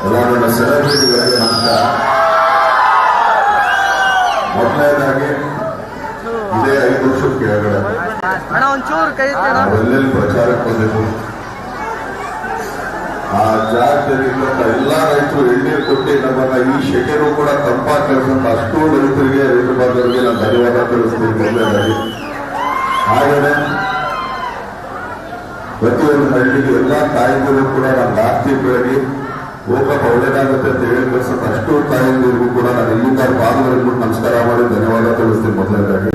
ಸೆಲೆಬ್ರಿಟಿಗಳಿಗೆ ನಮಸ್ಕಾರ. ಮೊದಲನೇದಾಗಿ ಇದೇ ಐದು ವರ್ಷದ ಕೆಳಗಡೆ. ಎಲ್ಲೆಲ್ಲಿ. ಪ್ರಚಾರಕ್ಕೆ ಬಂದಿದ್ದು ಆ ಜಾಗದಲ್ಲಿ ಎಲ್ಲ ರೈತರು ಎಣ್ಣೀರು ಕೊಟ್ಟು ನಮ್ಮನ್ನ ಈ ಶೆಕೆರು ಕೂಡ ತಂಪಾಗಿ ಕಳಿಸಂತ ಅಷ್ಟು ರೈತರಿಗೆ ರೈತ ಬಾಂಧವರಿಗೆ ನಾನು ಧನ್ಯವಾದ ತಿಳಿಸ್ತೀನಿ ಮೊದಲನೇದಾಗಿ. ಹಾಗೆಯೇ ಪ್ರತಿಯೊಂದು ಹಳ್ಳಿಗೆ ಎಲ್ಲಾ ತಾಯಿಗಳು ಕೂಡ ನಾನು ಜಾಸ್ತಿ ಬೆಳಗ್ಗೆ ಹೋಗಪ್ಪ ಒಳ್ಳೇದಾಗುತ್ತೆ ಅಂತ ಹೇಳಿ ಕಳ್ಸಂತ ಅಷ್ಟು ತಾಯಂದಿರಿಗೂ ಕೂಡ ನಾನು ಇಲ್ಲಿಂದ ಪಾದಗಳಿಗೂ ನಮಸ್ಕಾರ ಮಾಡಿ ಧನ್ಯವಾದ ತಿಳಿಸ್ತೀನಿ ಮೊದಲನೇದಾಗಿ.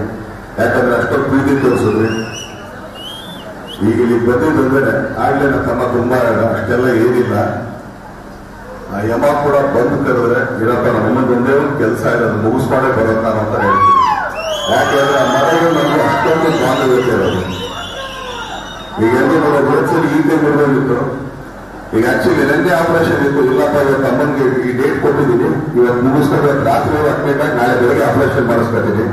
ಯಾಕಂದ್ರೆ ಅಷ್ಟೊಂದು ಪ್ರೀತಿ ತೋರಿಸಿದ್ರಿ. ಈಗ ಇಲ್ಲಿ ಬಂದಿದ್ದಂದ್ರೆ ಆಗ್ಲೇ ನನ್ನ ತಮ್ಮ ತುಂಬಾ ಅಷ್ಟೆಲ್ಲ ಏನಿಲ್ಲ. ಆ ಯಮ ಕೂಡ ಬಂದು ಕರೆದ್ರೆ, ಇರಪ್ಪ ನಮ್ಮದೊಂದೇ ಒಂದು ಕೆಲಸ ಇದೆ, ಅದು ಮುಗಿಸ್ಕೊಂಡೇ ನಾನು ಅಂತ ಹೇಳ್ತೀನಿ ಯಾಕೆಂದ್ರೆ ಆ ಮನೆಗೆ ನಮ್ಗೆ ಅಷ್ಟೊಂದು ಬಾಂಧವ್ಯತೆ ಇರೋದು. ಈಗ ಎಲ್ಲಿ ನೋಡೋ ವಯಸ್ಸಲ್ಲಿ ಈಗ ಆಕ್ಚುಲಿ ನೆನ್ನೆ ಆಪರೇಷನ್ ಇತ್ತು ಇಲ್ಲಪ್ಪ ಇವತ್ತು ಅಮ್ಮನಿಗೆ ಈ ಡೇಟ್ ಕೊಟ್ಟಿದ್ದೀನಿ. ಇವತ್ತು ಮುಗಿಸ್ಕೋಬೇಕು ರಾತ್ರಿ ಹಾಕ್ಬೇಕಾಗಿ ನಾಳೆ ಬೆಳಗ್ಗೆ ಆಪರೇಷನ್ ಮಾಡಿಸ್ಕೊತೀನಿ.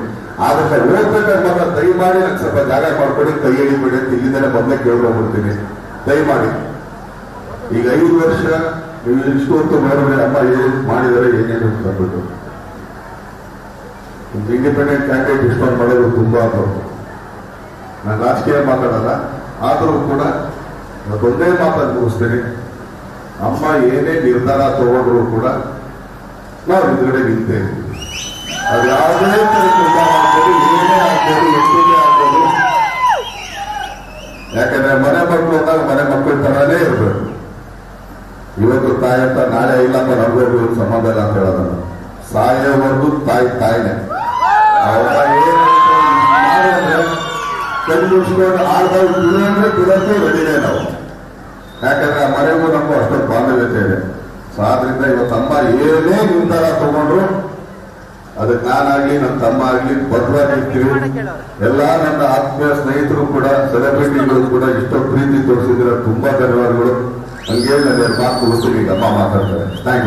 ಆದ್ರೆ ಹೋಗ್ಬೇಕಾದ್ರೆ ಮಾತ್ರ ದಯಮಾಡಿ ನಂಗೆ ಸ್ವಲ್ಪ ಜಾಗ ಮಾಡ್ಕೊಡಿ, ಕೈ ಎಳಿಬೇಡಿ ಅಂತ ಇಲ್ಲಿಂದಲೇ ಬಂದೇ ಕೇಳ್ಕೊಂಡ್ಬಿಡ್ತೀನಿ ದಯಮಾಡಿ. ಈಗ ಐದು ವರ್ಷ ನೀವು ಇಷ್ಟು ಹೊತ್ತು ಮಾಡಿದ್ರೆ ಅಮ್ಮ ಏನು ಮಾಡಿದರೆ, ಏನೇನು ಅಂತ ಅಂದ್ಬಿಟ್ಟು ಒಂದು ಇಂಡಿಪೆಂಡೆಂಟ್ ಕ್ಯಾಂಡಿಡೇಟ್ ಇಷ್ಟೊಂದು ಮಾಡೋದು ತುಂಬಾ ನಾನು ರಾಜಕೀಯ ಮಾತಾಡಲ್ಲ, ಆದರೂ ಕೂಡ ಒಂದೇ ಮಾತನ್ನು ಮುಗಿಸ್ತೇನೆ ಅಮ್ಮ ಏನೇ ನಿರ್ಧಾರ ತಗೊಂಡ್ರು ಕೂಡ ನಾವು ಹಿಂದ್ಗಡೆ ನಿಂತೇವೆ ಅದು ಯಾವುದೇ ಆಗ್ಬೋದು, ಏನೇ ಆಗ್ಬೋದು ಎಷ್ಟೇ ಆಗ್ಬೋದು. ಯಾಕಂದ್ರೆ ಮನೆ ಮಕ್ಕಳು ಅಂದಾಗ ಮನೆ ಮಕ್ಕಳ ತರನೇ ಇರ್ಬೇಕು. ಇವತ್ತು ತಾಯಿ ಅಂತ ನಾಳೆ ಇಲ್ಲ ನಮಗೂ ಸಂಬಂಧ ಇಲ್ಲ ಅಂತ ಹೇಳೋದನ್ನು. ಸಾಯೋವರೆಗೂ ತಾಯಿ ತಾಯಿನೇ. ಅವ್ರ ಏನು ಕಣ್ಣು ಆಡ್ತಾ ಇದ್ದೀವಿ ಅಂದ್ರೆ ಬಿಡೋಕೆ ರೆಡಿನೇ ನಾವು. ಯಾಕಂದ್ರೆ ಆ ಮನೆಗೂ ನಮಗೂ ಅಷ್ಟೊಂದು ಬಾಂಧವ್ಯತೆ ಇದೆ. ಸೊ ಆದ್ರಿಂದ ಇವತ್ತು ತಮ್ಮ ಏನೇ ನಿರ್ಧಾರ ತಗೊಂಡ್ರು, ಅದಕ್ಕೆ ನಾನಾಗ್ಲಿ ನನ್ನ ತಮ್ಮ ಆಗ್ಲಿ ಬದ್ಧವಾಗಿರ್ತೀವಿ ಎಲ್ಲಾ ನನ್ನ ಆತ್ಮೀಯ ಸ್ನೇಹಿತರು ಕೂಡ, ಸೆಲೆಬ್ರಿಟಿಗಳು ಕೂಡ ಇಷ್ಟೊಂದು ಪ್ರೀತಿ ತೋರಿಸಿದ್ರೆ ತುಂಬಾ ಧನ್ಯವಾದಗಳು. ಹಂಗೆ ನಾನು ಎರಡು ಮಾತು ಈಗ ಅಮ್ಮ ಮಾತಾಡ್ತಾರೆ. Thank you